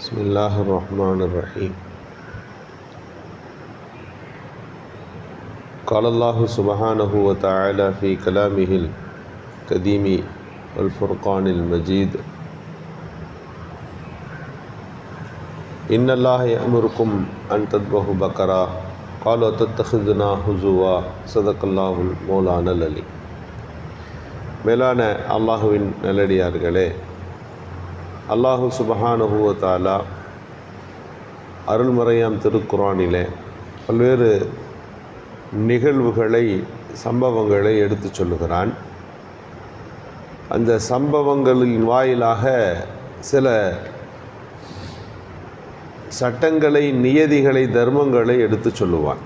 بسم الله الرحمن الرحيم قال الله سبحانه وتعالى في كلامه القديم والفرقان المجيد إن الله يأمركم أن تذبحوا بقرة قالوا تتخذنا هزوا صدق الله المولانا العلي மேலான அல்லாஹுவின் நல்லடியார்களே அல்லாஹு சுபஹானுபூவத்தாலா அருள்மறையாம் திருக்குறானிலே பல்வேறு நிகழ்வுகளை சம்பவங்களை எடுத்துச் சொல்லுகிறான். அந்த சம்பவங்களின் வாயிலாக சில சட்டங்களை நியதிகளை தர்மங்களை எடுத்துச் சொல்லுவான்.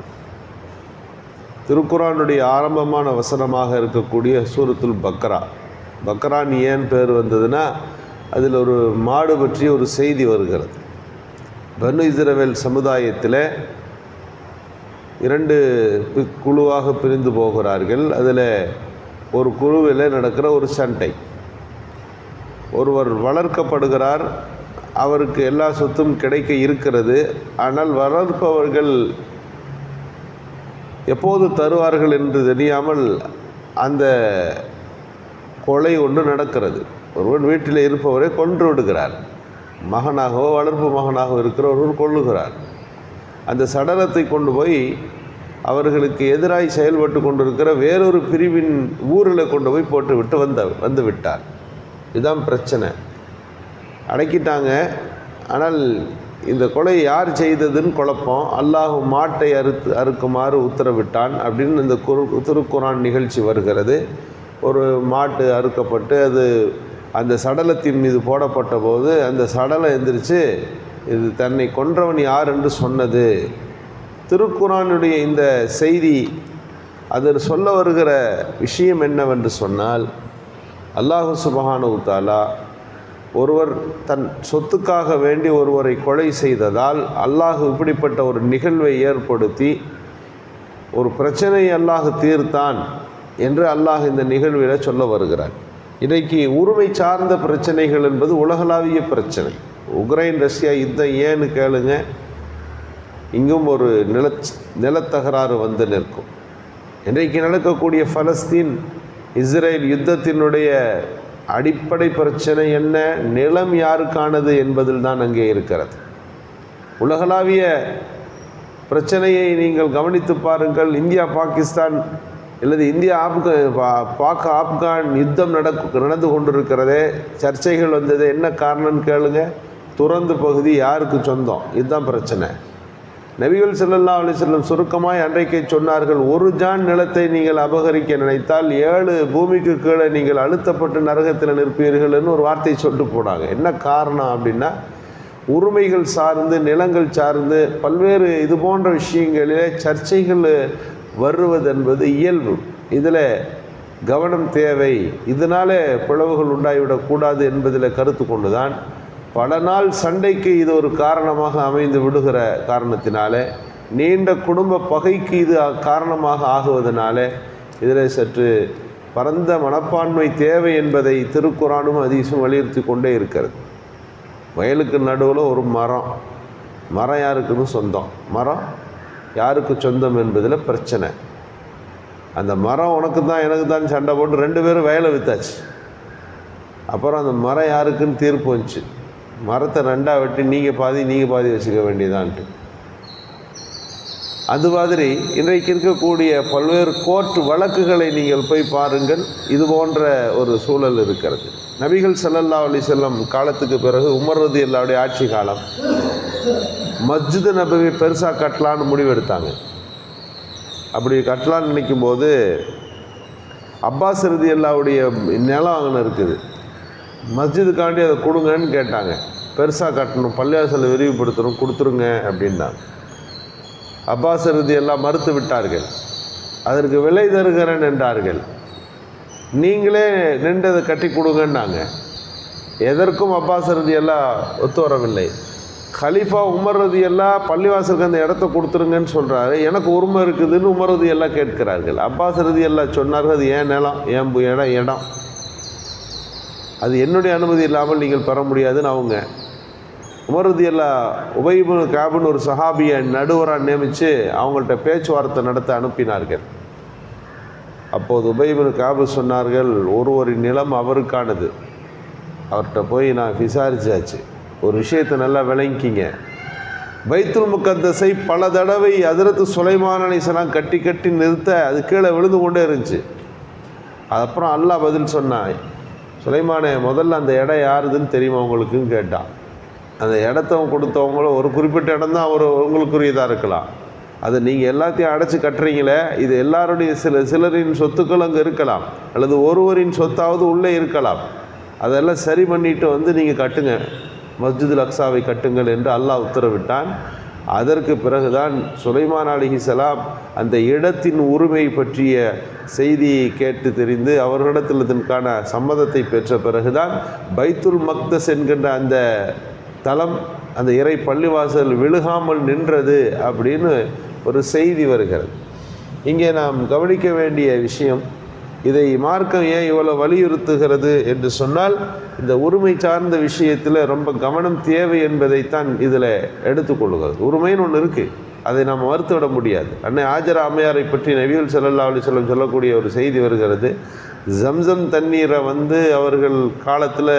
திருக்குறானுடைய ஆரம்பமான வசனமாக இருக்கக்கூடிய சூரத்துல் பக்ரா. பக்ரான் ஏன் பேர் வந்ததுன்னா அதில் ஒரு மாடு பற்றி ஒரு செய்தி வருகிறது. பனு இஸ்ரவேல் சமுதாயத்தில் இரண்டு பி- குழுவாக பிரிந்து போகிறார்கள். அதில் ஒரு குழுவில் நடக்கிற ஒரு சண்டை. ஒருவர் வளர்க்கப்படுகிறார் அவருக்கு எல்லா சொத்தும் கிடைக்க இருக்கிறது. ஆனால் வளர்ப்பவர்கள் எப்போது தருவார்கள் என்று தெரியாமல் அந்த கொலை ஒன்று நடக்கிறது. ஒருவன் வீட்டில் இருப்பவரை கொன்று விடுகிறார். மகனாகவோ வளர்ப்பு மகனாகவோ இருக்கிற ஒருவர் கொள்ளுகிறார் அந்த சடலத்தை கொண்டு போய் அவர்களுக்கு எதிராய் செயல்பட்டு கொண்டிருக்கிற வேறொரு பிரிவின் ஊரில் கொண்டு போய் போட்டு விட்டு வந்த வந்து விட்டார். இதுதான் பிரச்சனை. அடக்கிட்டாங்க. ஆனால் இந்த கொலை யார் செய்ததுன்னு குழப்பம். அல்லாஹு மாட்டை அறுத்து அறுக்குமாறு உத்தரவிட்டான் அப்படின்னு இந்த குரு திருக்குரான் நிகழ்ச்சி வருகிறது. ஒரு மாட்டு அறுக்கப்பட்டு அது அந்த சடலத்தின் மீது போடப்பட்ட போது அந்த சடலம் எந்திரிச்சு இது தன்னை கொன்றவன் யார் என்று சொன்னது. திருக்குறானுடைய இந்த செய்தி அதில் சொல்ல வருகிற விஷயம் என்னவென்று சொன்னால் அல்லாஹு சுபஹானு தாலா ஒருவர் தன் சொத்துக்காக வேண்டி ஒருவரை கொலை செய்ததால் அல்லாஹ் இப்படிப்பட்ட ஒரு நிகழ்வை ஏற்படுத்தி ஒரு பிரச்சனை அல்லாஹ் தீர்த்தான் என்று அல்லாஹ் இந்த நிகழ்வில் சொல்ல வருகிறார் இன்றைக்கு உரிமை சார்ந்த பிரச்சனைகள் என்பது உலகளாவிய பிரச்சனை. உக்ரைன் ரஷ்யா யுத்தம் ஏன்னு கேளுங்க. இங்கும் ஒரு நில நிலத்தகராறு வந்து நிற்கும். இன்றைக்கு நடக்கக்கூடிய பலஸ்தீன் இஸ்ரேல் யுத்தத்தினுடைய அடிப்படை பிரச்சனை என்ன? நிலம் யாருக்கானது என்பதில் தான் அங்கே இருக்கிறது. உலகளாவிய பிரச்சனையை நீங்கள் கவனித்து பாருங்கள். இந்தியா பாகிஸ்தான் அல்லது இந்தியா ஆப்கா பா- பாக் ஆப்கான் யுத்தம் நடக்கு நடந்து கொண்டிருக்கிறதே சர்ச்சைகள் வந்தது என்ன காரணம்னு கேளுங்க. துறந்து பகுதி யாருக்கு சொந்தம்? இதுதான் பிரச்சனை. நபிகள் செல்லல்லா அலி செல்லம் சுருக்கமாய் அன்றைக்கே சொன்னார்கள் ஒரு ஜான் நிலத்தை நீங்கள் அபகரிக்க நினைத்தால் ஏழு பூமிக்கு கீழே நீங்கள் அழுத்தப்பட்டு நரகத்தில் நிற்பீர்கள்னு ஒரு வார்த்தை சொல்லிட்டு போனாங்க. என்ன காரணம் அப்படின்னா உரிமைகள் சார்ந்து நிலங்கள் சார்ந்து பல்வேறு இது போன்ற விஷயங்களிலே சர்ச்சைகள் வருவதென்பது இயல்பு. இதில் கவனம் தேவை. இதனாலே பிளவுகள் உண்டாகிவிடக்கூடாது என்பதில் கருத்து கொண்டுதான் பல நாள் சண்டைக்கு இது ஒரு காரணமாக அமைந்து விடுகிற காரணத்தினாலே நீண்ட குடும்ப பகைக்கு இது காரணமாக ஆகுவதனால இதில் சற்று பரந்த மனப்பான்மை தேவை என்பதை திருக்குறானும் அதீசும் வலியுறுத்தி கொண்டே இருக்கிறது. வயலுக்கு நடுவில் ஒரு மரம். மரம் யாருக்குன்னு சொந்தம். மரம் யாருக்கு சொந்தம் என்பதில் பிரச்சனை. அந்த மரம் உனக்கு தான் எனக்கு தான் சண்டை போட்டு ரெண்டு பேரும் வயலை வித்தாச்சு. அப்புறம் அந்த மரம் யாருக்குன்னு தீர்ப்பு வந்துச்சு. மரத்தை ரெண்டாக வெட்டி நீங்கள் பாதி நீங்கள் பாதி வச்சுக்க வேண்டியதான்ட்டு. அது மாதிரி இன்றைக்கு இருக்கக்கூடிய பல்வேறு கோர்ட் வழக்குகளை நீங்கள் போய் பாருங்கள். இது போன்ற ஒரு சூழல் இருக்கிறது. நபிகள் செல்லல்லா அலி செல்லம் காலத்துக்கு பிறகு உமர்றது எல்லாருடைய ஆட்சி காலம். மஸ்ஜிது நபவி பெருசாக கட்டலான்னு முடிவெடுத்தாங்க. அப்படி கட்டலான்னு நினைக்கும் போது அப்பாஸ் ரதி எல்லாவுடைய நிலம் அங்கே இருக்குது. மஸ்ஜிதுக்காண்டி அதை கொடுங்கன்னு கேட்டாங்க. பெருசாக கட்டணும் பள்ளியாசலை விரிவுபடுத்தணும் கொடுத்துருங்க அப்படின்னாங்க. அப்பாஸ் ரதி எல்லாம் மறுத்து விட்டார்கள். அதற்கு விலை தருகிறேன் என்றார்கள். நீங்களே நின்றதை அதை கட்டி கொடுங்கன்னாங்க. எதற்கும் அப்பாஸ் ரதி எல்லாம் ஒத்து வரவில்லை. கலீஃபா உமர்றது எல்லாம் பள்ளிவாசலுக்கு அந்த இடத்த கொடுத்துருங்கன்னு சொல்கிறாரு எனக்கு உரிமை இருக்குதுன்னு உமர்றது எல்லாம் கேட்கிறார்கள். அப்பாஸ் ரதி எல்லாம் சொன்னார்கள் அது ஏன் நிலம் ஏன் இடம் இடம்? அது என்னுடைய அனுமதி இல்லாமல் நீங்கள் பெற முடியாதுன்னு அவங்க. உமருதி எல்லாம் உபயபு காபுன்னு ஒரு சஹாபியை நடுவராக நியமித்து அவங்கள்ட்ட பேச்சுவார்த்தை நடத்த அனுப்பினார்கள். அப்போது உபயபு காபு சொன்னார்கள் ஒருவரின் நிலம் அவருக்கானது. அவர்கிட்ட போய் நான் விசாரிச்சாச்சு. ஒரு விஷயத்தை நல்லா விளங்கிக்கிங்க. பைத்துல் முக்கத்தஸை பல தடவை அதிரத்து சுலைமான் அலிசலாம் கட்டி கட்டி நிறுத்த அது கீழே விழுந்து கொண்டே இருந்துச்சு. அப்புறம் அல்லாஹ் பதில் சொன்னான் சுலைமானே முதல்ல அந்த இடம் யாருதுன்னு தெரியுமா உங்களுக்குன்னு? கேட்டான். அந்த இடத்தவங்க கொடுத்தவங்களும் ஒரு குறிப்பிட்ட இடம் தான் ஒரு உங்களுக்குரியதாக இருக்கலாம். அதை நீங்கள் எல்லாத்தையும் அடைச்சி கட்டுறீங்களே இது எல்லாருடைய சில சிலரின் சொத்துக்கள் அங்கே இருக்கலாம். அல்லது ஒருவரின் சொத்தாவது உள்ளே இருக்கலாம். அதெல்லாம் சரி பண்ணிட்டு வந்து நீங்கள் கட்டுங்க. மஸ்ஜிதுல் அக்ஸாவை கட்டுங்கள் என்று அல்லாஹ் உத்தரவிட்டான். அதற்கு பிறகுதான் சுலைமான் அலிஹிசலாம் அந்த இடத்தின் உரிமை பற்றிய செய்தியை கேட்டு தெரிந்து அவர்களிடத்தில் இதற்கான சம்மதத்தை பெற்ற பிறகுதான் பைத்துல் மக்தஸ் என்கின்ற அந்த தலம் அந்த இறை பள்ளிவாசல் விழுகாமல் நின்றது அப்படின்னு ஒரு செய்தி வருகிறது. இங்கே நாம் கவனிக்க வேண்டிய விஷயம் இதை மார்க்கம் ஏன் இவ்வளோ வலியுறுத்துகிறது என்று சொன்னால் இந்த உரிமை சார்ந்த விஷயத்தில் ரொம்ப கவனம் தேவை என்பதைத்தான் இதில் எடுத்துக்கொள்கிறது உரிமைன்னு ஒன்று இருக்குது அதை நாம் மறுத்துவிட முடியாது. அன்னை ஆஜரா அம்மையாரை பற்றி நபிகள் செல்லல்லா அலைஹி செல்லம் சொல்லக்கூடிய ஒரு செய்தி வருகிறது. ஜம்சம் தண்ணீரை வந்து அவர்கள் காலத்தில்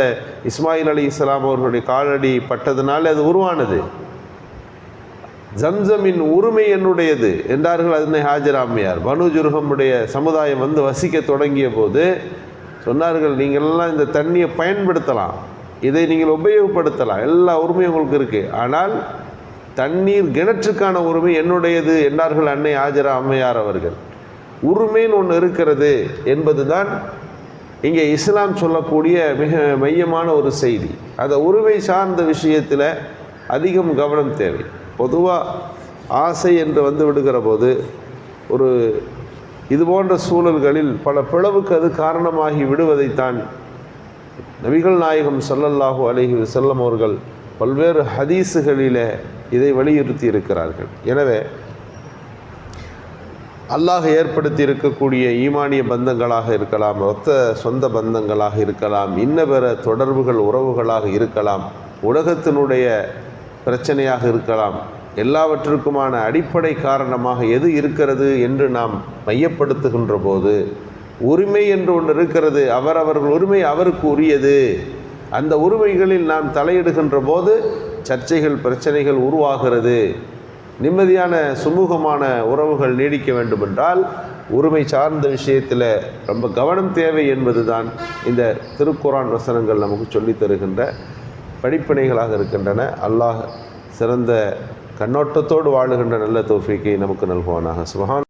இஸ்மாயில் அலி இஸ்லாம் அவர்களுடைய காலடி பட்டதுனால அது உருவானது. ஜம்சமின் உரிமை என்னுடையது என்றார்கள் அதனை ஹாஜராமையார் பனு ஜுருகமுடைய சமுதாயம் வந்து வசிக்க தொடங்கிய போது சொன்னார்கள் நீங்களெல்லாம் இந்த தண்ணியை பயன்படுத்தலாம். இதை நீங்கள் உபயோகப்படுத்தலாம். எல்லா உரிமையும் உங்களுக்கு இருக்குது ஆனால் தண்ணீர் கிணற்றுக்கான உரிமை என்னுடையது என்றார்கள் அன்னை ஆஜரா அம்மையார் அவர்கள். உரிமைன்னு ஒன்று இருக்கிறது என்பதுதான் இங்கே இஸ்லாம் சொல்லக்கூடிய மிக மையமான ஒரு செய்தி. அந்த உரிமை சார்ந்த விஷயத்தில் அதிகம் கவனம் தேவை. பொதுவாக ஆசை என்று வந்து விடுகிற போது ஒரு இது போன்ற சூழல்களில் பல பிளவுக்கு அது காரணமாகி விடுவதைத்தான் நபிகள் நாயகம் சல்லல்லாஹு அலஹி செல்லம் அவர்கள் பல்வேறு ஹதீஸுகளிலே இதை வலியுறுத்தி இருக்கிறார்கள் எனவே அல்லாஹ் ஏற்படுத்தி இருக்கக்கூடிய ஈமானிய பந்தங்களாக இருக்கலாம் ஒத்த சொந்த பந்தங்களாக இருக்கலாம் இன்ன பிற தொடர்புகள் உறவுகளாக இருக்கலாம் உலகத்தினுடைய பிரச்சனையாக இருக்கலாம். எல்லாவற்றுக்குமான அடிப்படை காரணமாக எது இருக்கிறது என்று நாம் மையப்படுத்துகின்ற போது உரிமை என்று ஒன்று இருக்கிறது அவரவர்கள் உரிமை அவருக்கு உரியது. அந்த உரிமைகளில் நாம் தலையிடுகின்ற போது சர்ச்சைகள் பிரச்சனைகள் உருவாகிறது. நிம்மதியான சுமூகமான உறவுகள் நீடிக்க வேண்டுமென்றால் உரிமை சார்ந்த விஷயத்தில் ரொம்ப கவனம் தேவை என்பதுதான் இந்த திருக்குரான் வசனங்கள் நமக்கு சொல்லித் தருகின்ற படிப்பினைகளாக இருக்கின்றன. அல்லாஹ் சிறந்த கண்ணோட்டத்தோடு வாழுகின்ற நல்ல தோஃபிக்கை நமக்கு நல்குவானாக. சுபஹான்